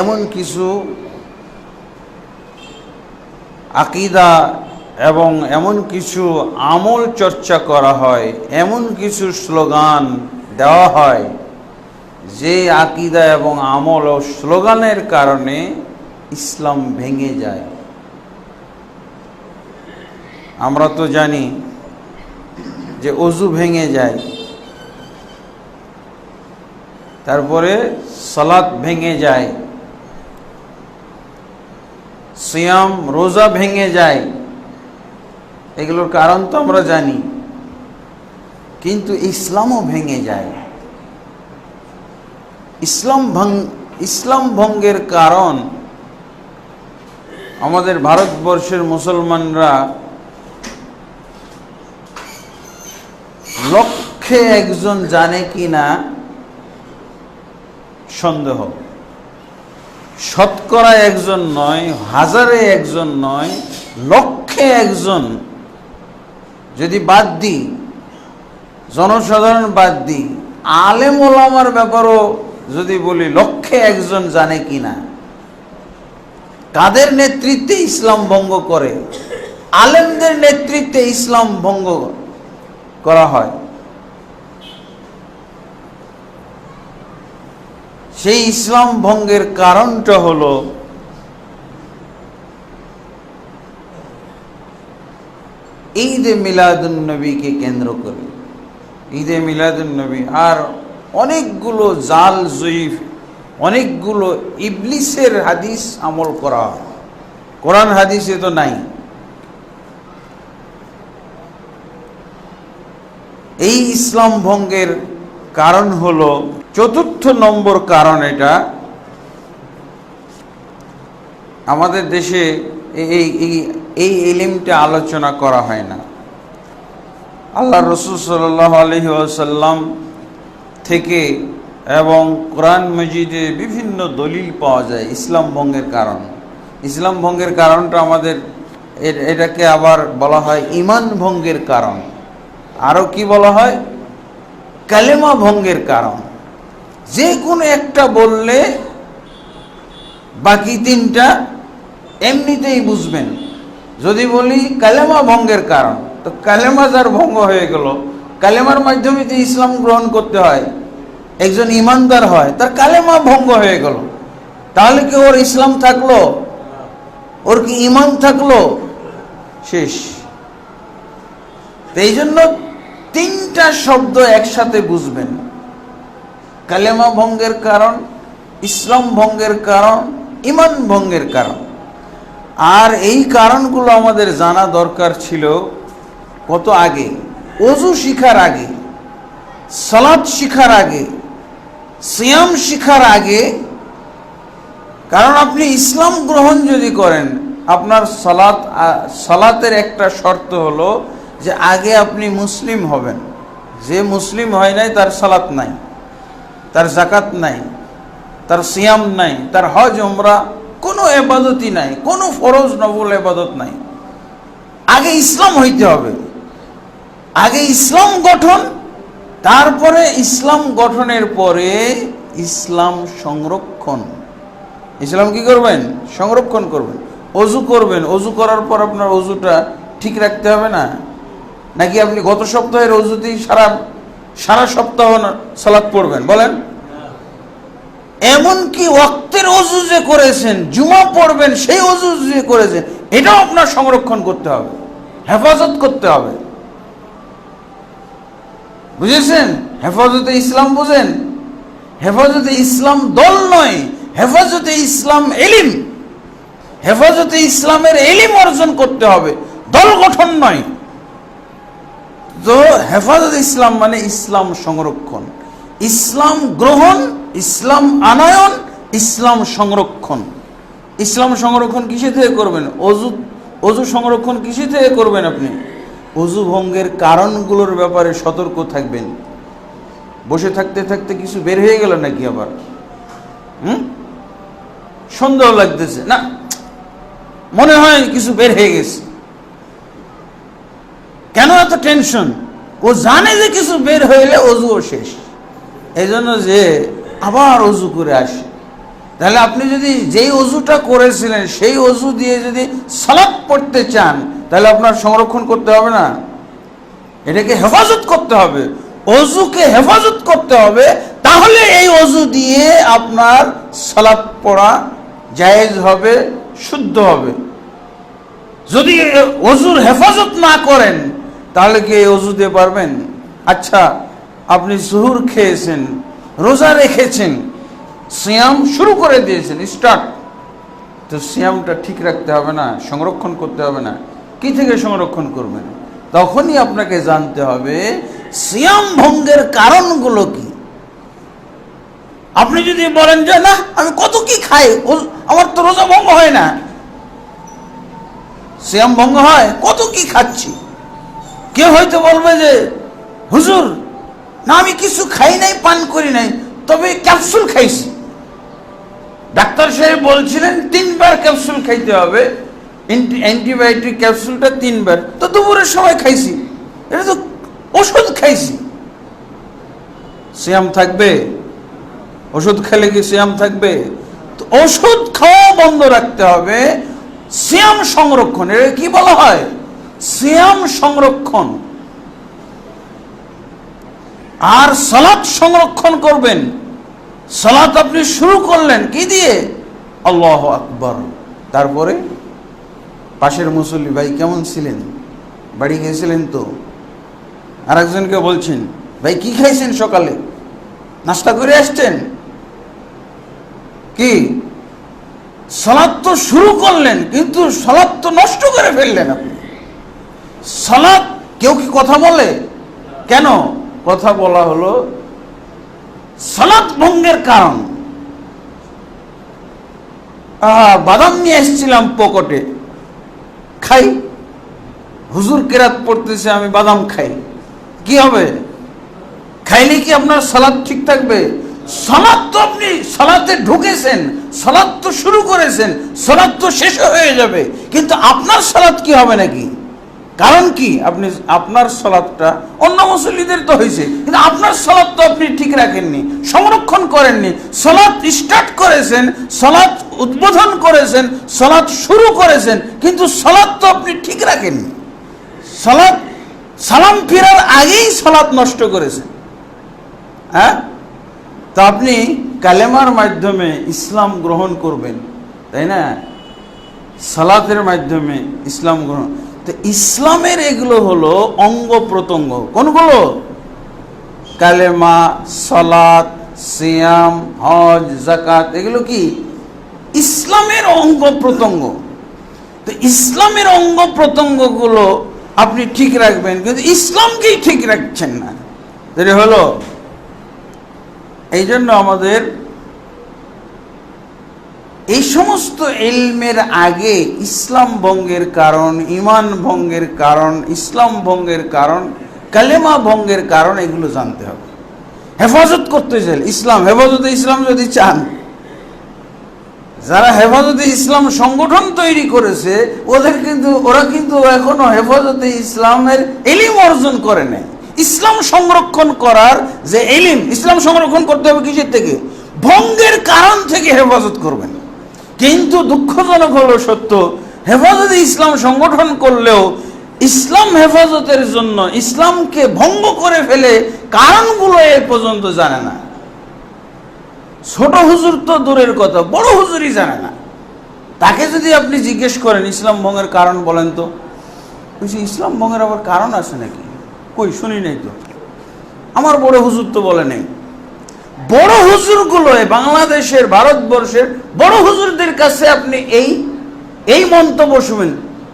এমন কিছু আকিদা এবং এমন কিছু আমল চর্চা করা হয়, এমন কিছু স্লোগান দেওয়া হয় যে আকিদা এবং আমল ও স্লোগানের কারণে ইসলাম ভেঙে যায়। আমরা তো জানি যে অজু ভেঙে যায়, তারপরে সালাত ভেঙে যায় সিয়াম, রোজা ভেঙে যায়। এগুলোর কারণ তো আমরা জানি। কিন্তু ইসলামও ভেঙে যায়। ইসলাম ভঙ্গ ইসলাম ভঙ্গের কারণ আমাদের ভারতবর্ষের মুসলমানরা লক্ষে একজন জানে কি না সন্দেহ। শতকরা একজন নয়, হাজারে একজন নয়, লক্ষে একজন। যদি বাদ দিই, জনসাধারণ বাদ দিই, আলেম ওলামার ব্যাপারও যদি বলি, লক্ষে একজন জানে কি না? কাদের নেতৃত্বে ইসলাম ভঙ্গ করে? আলেমদের নেতৃত্বে ইসলাম ভঙ্গ করা হয়। সেই ইসলাম ভঙ্গের কারণটা হলো ঈদে মিলাদুন্নবীকে কেন্দ্র করে। ঈদে মিলাদুন্নবী আর অনেকগুলো জাল জয়ীফ, অনেকগুলো ইবলিসের হাদিস আমল করা হয়। কোরআন হাদিসে তো নাই। এই ইসলাম ভঙ্গের কারণ হলো চতুর্থ নম্বর কারণ এটা। আমাদের দেশে এই এই এলিমটা আলোচনা করা হয় না। আল্লাহ রসুল সাল্লাহ আলহি আসাল্লাম থেকে এবং কোরআন মজিদে বিভিন্ন দলিল পাওয়া যায় ইসলাম ভঙ্গের কারণ। ইসলাম ভঙ্গের কারণটা আমাদের এটাকে আবার বলা হয় ইমান ভঙ্গের কারণ। আরও কি বলা হয়? কালেমা ভঙ্গের কারণ। যে কোনো একটা বললে বাকি তিনটা এমনিতেই বুঝবেন। যদি বলি কালেমা ভঙ্গের কারণ, তো কালেমা যার ভঙ্গ হয়ে গেল, কালেমার মাধ্যমে যে ইসলাম গ্রহণ করতে হয়, একজন ইমানদার হয়, তার কালেমা ভঙ্গ হয়ে গেল। তাহলে কি ওর ইসলাম থাকল? ওর কি ইমান থাকল? শেষ। এই জন্য তিনটা শব্দ একসাথে বুঝবেন। কালেমা ভঙ্গের কারণ, ইসলাম ভঙ্গের কারণ, ইমান ভঙ্গের কারণ। আর এই কারণগুলো আমাদের জানা দরকার ছিল কত আগে? অজু শিখার আগে সালাদ শিখার আগে, সিয়াম শিখার আগে। কারণ আপনি ইসলাম গ্রহণ যদি করেন, আপনার সালাত সালাতের একটা শর্ত হলো যে আগে আপনি মুসলিম হবেন। যে মুসলিম হয় নাই, তার সালাত নাই, তার জাকাত নাই, তার সিয়াম নাই, তার হজ, উমরা, কোনো এবাদতই নাই, কোনো ফরজ নবল এবাদত নাই। আগে ইসলাম হইতে হবে। আগে ইসলাম গঠন, তারপরে ইসলাম গঠনের পরে ইসলাম সংরক্ষণ। ইসলাম কি করবেন? সংরক্ষণ করবেন। অজু করবেন। অজু করার পর আপনার অজুটা ঠিক রাখতে হবে না? নাকি আপনি গত সপ্তাহের অজুতেই সারা সারা সপ্তাহ সালাদ পড়বেন? বলেন। এমনকি ওয়াক্তের অজু যে করেছেন, জুমা পড়বেন, সেই অজু যে করেছেন, এটাও আপনার সংরক্ষণ করতে হবে, হেফাজত করতে হবে। বুঝেছেন? হেফাজতে ইসলাম বুঝেন। হেফাজতে ইসলাম দল নয়, হেফাজতে ইসলাম এলিম। হেফাজতে ইসলামের এলিম অর্জন করতে হবে। দল গঠন নয়। তো হেফাজত ইসলাম মানে ইসলাম সংরক্ষণ। ইসলাম গ্রহণ, ইসলাম আনায়ন, ইসলাম সংরক্ষণ। ইসলাম সংরক্ষণ কিসে থেকে করবেন? অজু অজু সংরক্ষণ কিসে থেকে করবেন আপনি? অজু ভঙ্গের কারণগুলোর ব্যাপারে সতর্ক থাকবেন। বসে থাকতে থাকতে কিছু বের হয়ে গেল নাকি আবার? হুম? সন্দেহ লাগতেছে। না, মনে হয় কিছু বের হয়ে গেছে। কেন এত টেনশন ও জানে যে কিছু বের হইলে অজুও শেষ। এই জন্য যে আবার অজু করে আসে। তাহলে আপনি যদি যেই অজুটা করেছিলেন, সেই অজু দিয়ে যদি সালাদ পড়তে চান, তাহলে আপনার সংরক্ষণ করতে হবে না। এটাকে হেফাজত করতে হবে। অজুকে হেফাজত করতে হবে, তাহলে এই অজু দিয়ে আপনার সালাদ পড়া জায়েজ হবে, শুদ্ধ হবে। যদি অজুর হেফাজত না করেন তাহলে কি এই অজু দিয়ে পারবেন? আচ্ছা আপনি সুহুর খেয়েছেন, রোজা রেখেছেন, সিয়াম শুরু করে দিয়েছেন স্টার্ট তো সিয়ামটা ঠিক রাখতে হবে না, সংরক্ষণ করতে হবে না। কি থেকে সংরক্ষণ করবেন? তখনই আপনাকে জানতে হবে, সিয়াম ভঙ্গের কারণগুলো কি? আপনি যদি বলেন যে, না, আমি কত কি খাই? আমার তো রোজা ভঙ্গ হয় না। সিয়াম ভঙ্গ হয়, কত কি খাচ্ছি? কেউ হয়তো বলবে যে, হুজুর, না আমি কিছু খাই নাই, পান করি নাই, তবে ক্যাপসুল খাইছি। ডাক্তার সাহেব বলছিলেন, তিনবার ক্যাপসুল খাইতে হবে অ্যান্টি- অ্যান্টিবায়োটিক ক্যাপসুলটা তিনবার। তো দুপুরের সময় খাইছি। এটা তো ওষুধ খাইছি। সিয়াম থাকবে, ওষুধ খেলে কি সিয়াম থাকবে? তো ওষুধ খাওয়া বন্ধ রাখতে হবে, সিয়াম সংরক্ষণ এটা কি বলা হয়? সিয়াম সংরক্ষণ। আর সালাত সংরক্ষণ করবেন। সালাত আপনি শুরু করলেন, কি দিয়ে? আল্লাহ আকবর। তারপরে পাশের মুসল্লি, ভাই, কেমন ছিলেন? বাড়ি গেছিলেন তো? আর একজনকে বলছেন, ভাই, কি খাইছেন সকালে? নাস্তা করে আসছেন? কি? সালাদ তো শুরু করলেন, কিন্তু সালাদ তো নষ্ট করে ফেললেন আপনি। সালাদ কেউ কি কথা বলে? কেন? কথা বলা হলো সালাদ ভঙ্গের কারণ। বাদাম নিয়ে এসেছিলাম পকেটে। খাই। হুজুর কেরাত পড়তেছে, আমি বাদাম খাই। কি হবে? খাইলে কি আপনার সালাদ ঠিক থাকবে? সালাদ তো আপনি সালাতে ঢুকেছেন সালাদ তো শুরু করেছেন সালাদ তো শেষ হয়ে যাবে। কিন্তু আপনার সালাদ কি হবে নাকি? কারণ কি? আপনি আপনার সালাদটা অন্য মুসল্লিদের তো হয়েছে, কিন্তু আপনার সালাদ তো আপনি ঠিক রাখেননি, সংরক্ষণ করেননি, সালাদ স্টার্ট করেছেন, সালাদ উদ্বোধন করেছেন, সালাদ শুরু করেছেন, কিন্তু সালাদ তো আপনি ঠিক রাখেননি। সালাদ, সালাম ফেরার আগেই সালাদ নষ্ট করেছেন। হ্যাঁ? তো আপনি কালেমার মাধ্যমে ইসলাম গ্রহণ করবেন, তাই না? সালাতের মাধ্যমে ইসলাম গ্রহণ তো ইসলামের এগুলো হলো অঙ্গ প্রত্যঙ্গ। কোনগুলো? কালেমা, সালাত, সিয়াম, হজ জাকাত এগুলো কি? ইসলামের অঙ্গ প্রত্যঙ্গ। তো ইসলামের অঙ্গ প্রত্যঙ্গগুলো আপনি ঠিক রাখবেন, কিন্তু ইসলামকেই ঠিক রাখছেন না। যেটা হলো? এই জন্য আমাদের এই সমস্ত এলমের আগে ইসলাম ভঙ্গের কারণ, ইমান ভঙ্গের কারণ, ইসলাম ভঙ্গের কারণ, কালেমা ভঙ্গের কারণ, এগুলো জানতে হবে। হেফাজত করতে চাই ইসলাম, হেফাজতে ইসলাম যদি চান, যারা হেফাজতে ইসলাম সংগঠন তৈরি করেছে, ওদের কিন্তু, ওরা কিন্তু এখনও হেফাজতে ইসলামের এলিম অর্জন করে নেয় ইসলাম সংরক্ষণ করার যে এলিম ইসলাম সংরক্ষণ করতে হবে কিসের থেকে? ভঙ্গের কারণ থেকে হেফাজত করবেন। কিন্তু দুঃখজনক হলো সত্য, হেফাজতে ইসলাম সংগঠন করলেও ইসলাম হেফাজতের জন্য ইসলামকে ভঙ্গ করে ফেলে কারণগুলো এ পর্যন্ত জানে না। ছোট হুজুর তো দূরের কথা, বড় হুজুরই জানে না। তাকে যদি আপনি জিজ্ঞেস করেন, ইসলাম ভঙ্গের কারণ বলেন তো। বলছি, ইসলাম ভঙ্গের আবার কারণ আছে নাকি? কই, শুনি নাই তো। আমার বড় হুজুর তো বলে নেই। বড় হুজুরগুলো বাংলাদেশের, ভারতবর্ষের বড় হুজুরদের কাছে আপনি এই এই মন্তব্য শুনবেন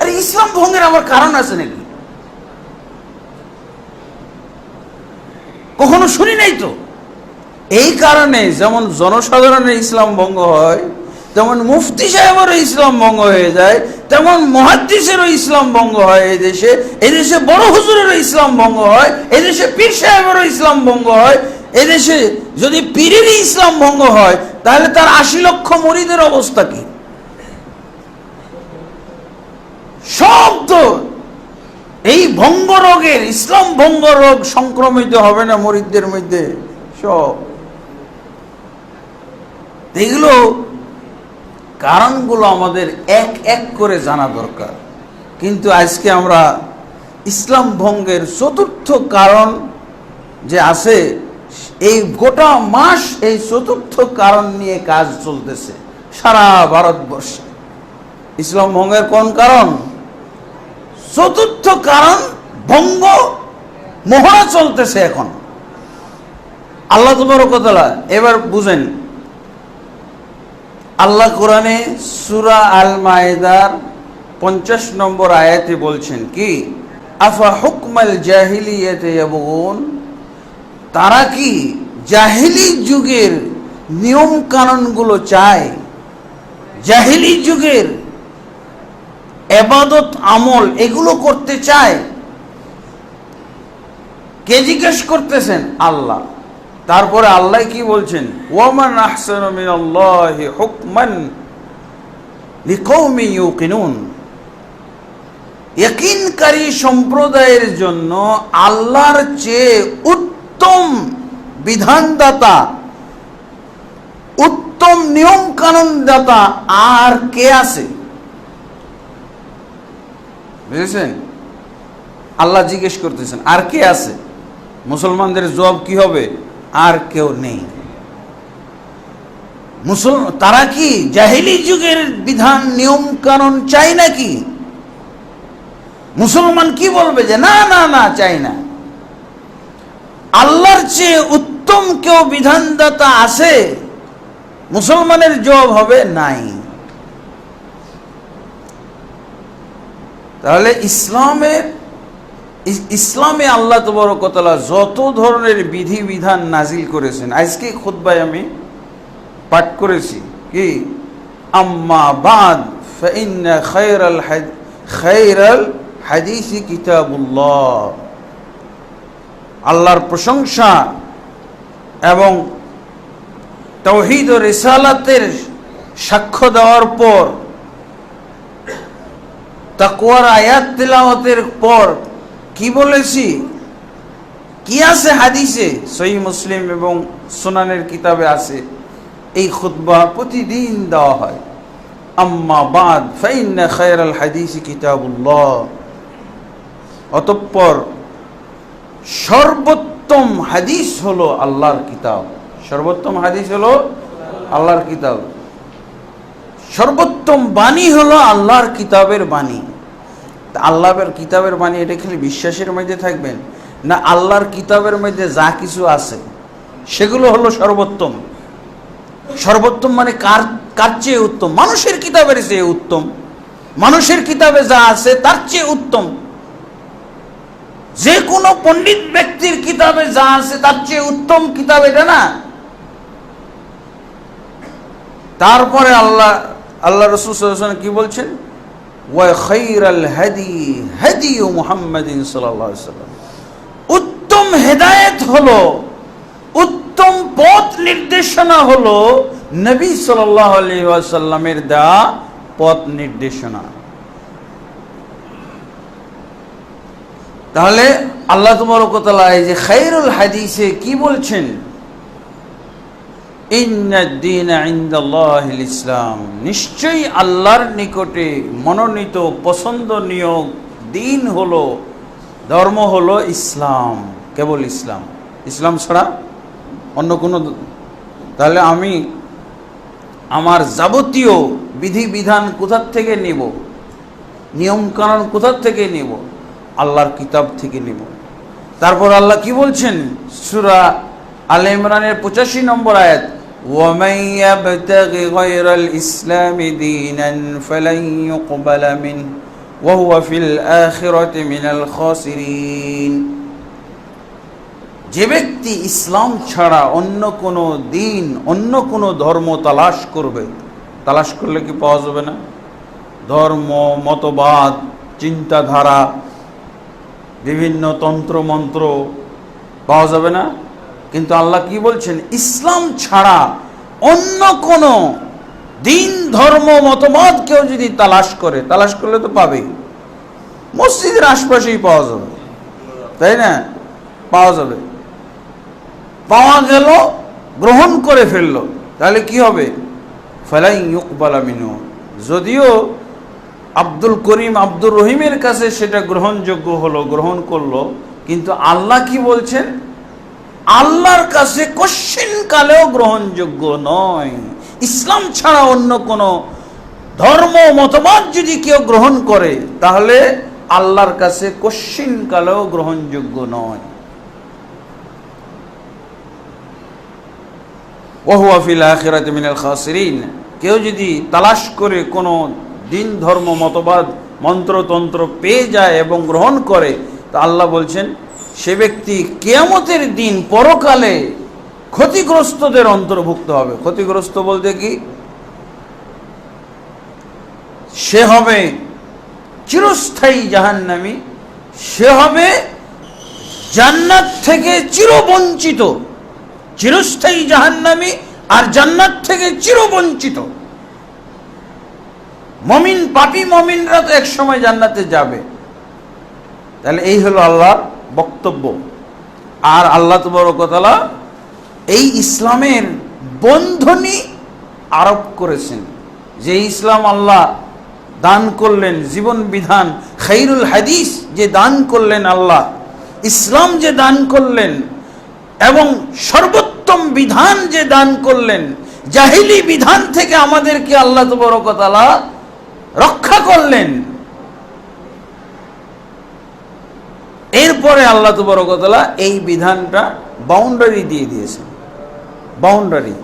আরে ইসলাম ভঙ্গের আমার কারণ আছে নাকি? কখনো শুনি নাই তো? এই কারণে যেমন জনসাধারণের ইসলাম ভঙ্গ হয়, তেমন মুফতি সাহেবেরও ইসলাম ভঙ্গ হয়ে যায়, তেমন মহাদ্দিসেরও ইসলাম ভঙ্গ হয় এই দেশে। এই দেশে বড় হুজুরেরও ইসলাম ভঙ্গ হয়, এই দেশে পীর সাহেবেরও ইসলাম ভঙ্গ হয়। এই দেশে যদি পীরেরই ইসলাম ভঙ্গ হয়, তাহলে তার আশি লক্ষ মরিদের অবস্থা কি? সব তো এই ভঙ্গ রোগের, ইসলাম ভঙ্গ রোগ সংক্রমিত হবে না মরিদদের মধ্যে, সব। এগুলো কারণগুলো আমাদের এক এক করে জানা দরকার। কিন্তু আজকে আমরা ইসলাম ভঙ্গের চতুর্থ কারণ যে আছে এই গোটা মাস এই চতুর্থ কারণ নিয়ে কাজ চলতেছে, সারা ভারতবর্ষে। ইসলাম ভঙ্গের কোন কারণ? চতুর্থ কারণ ভঙ্গ মহড়া চলতেছে এখন। আল্লাহ তোমার কথা এবার বুঝেন। আল্লাহ কোরআনে সুরা আল মায়েদার পঞ্চাশ নম্বর আয়াতে বলছেন কি, আফা হুকমাল জাহিলিয়াতে ইয়াবগুন? তারা কি জাহিলি যুগের নিয়ম কানুনগুলো চায়? জাহিলি যুগের এবাদত, আমল এগুলো করতে চায়? কে জিজ্ঞেস করতেছেন? আল্লাহ। তারপরে আল্লাহ কি বলছেন? ওয়ামান আহসানু হুকমান লিকৌমি ইউকিনুন। সম্প্রদায়ের জন্য আল্লাহর চেয়ে উত্তম বিধানদাতা, উত্তম নিয়ম কানুনদাতা আর কে আছে? বুঝেছেন? আল্লাহ জিজ্ঞেস করতেছেন, আর কে আছে? মুসলমানদের জবাব কি হবে? আর কেউ নেই। মুসল, তারা কি জাহিলি যুগের বিধান, নিয়ম, কানুন চাই নাকি? মুসলমান কি বলবে যে, না না না, চাই না আল্লাহর চেয়ে উত্তম কেউ বিধানদাতা আছে? মুসলমানের জবাব হবে নাই। তাহলে ইসলামের ইস- ইসলামে আল্লাহ তবরকতলা যত ধরনের বিধি বিধান নাজিল করেছেন, আজকে খুদ্বায় আমি পাঠ করেছি কি? আম্মা বাদ হাদ- খায়রাল হাদিসি কিতাবুল্লাহ। আল্লাহর প্রশংসা এবং তৌহিদ ও রিসালাতের সাক্ষ্য দেওয়ার পর তাকুয়ার আয়াত তিলাওয়াতের পর কি বলেছি? কি আছে হাদিসে? সহি মুসলিম এবং সুনানের কিতাবে আছে, এই খুতবা প্রতিদিন দেওয়া হয়। আম্মা বাদ, ফাইন্না খায়রাল হাদিসি কিতাবুল্লাহ। অতঃপর সর্বোত্তম হাদিস হলো আল্লাহর কিতাব। সর্বোত্তম হাদিস হলো আল্লাহর কিতাব। সর্বোত্তম বাণী হলো আল্লাহর কিতাবের বাণী। আল্লাহর কিতাবের বাণী, এটা খালি বিশ্বাসের মধ্যে থাকবেন? না আল্লাহর কিতাবের মধ্যে যা কিছু আছে, সেগুলো হলো সর্বোত্তম। সর্বোত্তম মানে কার কার চেয়ে উত্তম? মানুষের কিতাবের চেয়ে উত্তম। মানুষের কিতাবে যা আছে, তার চেয়ে উত্তম। যে কোনো পণ্ডিত ব্যক্তির কিতাবে যা আছে, তার চেয়ে উত্তম কিতাব এটা না। তারপরে আল্লাহ আল্লাহ রসুল কি বলছেন? উত্তম হেদায়েত হলো, উত্তম পথ নির্দেশনা হলো নবী ওয়াসাল্লামের দেওয়া পথ নির্দেশনা। তাহলে আল্লাহ তোমার যে খাইরুল হাদিসে কি বলছেন? ইসলাম। নিশ্চয়ই আল্লাহর নিকটে মনোনীত, পছন্দনীয় দিন হলো, ধর্ম হলো ইসলাম, কেবল ইসলাম। ইসলাম ছাড়া অন্য কোনো তাহলে আমি আমার যাবতীয় বিধিবিধান কোথার থেকে নিব? নিয়মকানুন কোথার থেকে নিব? আল্লাহর কিতাব থেকে নিব তারপর আল্লাহ কি বলছেন সুরা আল ইমরানের পঁচাশি নম্বর আয়াত ومن يبتغ غير الإسلام دينا فلن يقبل منه وهو في الآخرة من الخاسرين যে ব্যক্তি ইসলাম ছাড়া অন্য কোনো দিন অন্য কোনো ধর্ম তালাশ করবে তালাশ করলে কি পাওয়া যাবে না ধর্ম মতবাদ চিন্তাধারা বিভিন্ন তন্ত্র, মন্ত্র পাওয়া যাবে না। কিন্তু আল্লাহ কি বলছেন? ইসলাম ছাড়া অন্য কোনো দিন, ধর্ম, মতবাদ কেউ যদি তালাশ করে, তালাশ করলে তো পাবেই। মসজিদের আশপাশেই পাওয়া যাবে। তাই না? পাওয়া যাবে। পাওয়া গেল, গ্রহণ করে ফেলল। তাহলে কি হবে? ফেলাই ইউকবালা মিনু যদিও আব্দুল করিম আব্দুর রহিমের কাছে সেটা গ্রহণযোগ্য হলো, গ্রহণ করল। কিন্তু আল্লাহ কি বলছেন? আল্লাহর কাছে কশ্চিন কালেও গ্রহণযোগ্য নয়। ইসলাম ছাড়া অন্য কোনো ধর্ম মতবাদ যদি কেউ গ্রহণ করে, তাহলে আল্লাহর কাছে কশ্চিন কালেও গ্রহণযোগ্য নয়। ওহুয়াফিল আখিরাত মিনাল খাসিরিন। কেউ যদি তালাশ করে কোনো দিন, ধর্ম, মতবাদ, মন্ত্রতন্ত্র পেয়ে যায় এবং গ্রহণ করে, তা আল্লাহ বলছেন, সে ব্যক্তি কেয়ামতের দিন পরকালে ক্ষতিগ্রস্তদের অন্তর্ভুক্ত হবে। ক্ষতিগ্রস্ত বলতে কি? সে হবে চিরস্থায়ী জাহান্নামী, সে হবে জান্নাত থেকে চিরবঞ্চিত। চিরস্থায়ী জাহান্নামী আর জান্নাত থেকে চিরবঞ্চিত। মমিন পাপি মমিনরা তো এক সময় জান্নাতে যাবে। তাহলে এই হলো আল্লাহর বক্তব্য। আর আল্লাহ তবরকতলা এই ইসলামের বন্ধনী আরোপ করেছেন যে ইসলাম আল্লাহ দান করলেন, জীবন বিধান, খাইরুল হাদিস যে দান করলেন আল্লাহ, ইসলাম যে দান করলেন এবং সর্বোত্তম বিধান যে দান করলেন, জাহিলি বিধান থেকে আমাদেরকে আল্লাহ তবরকতালা রক্ষা করলেন। এরপরে আল্লাহ তবরকতলা এই বিধানটা বাউন্ডারি দিয়ে দিয়েছেন। বাউন্ডারি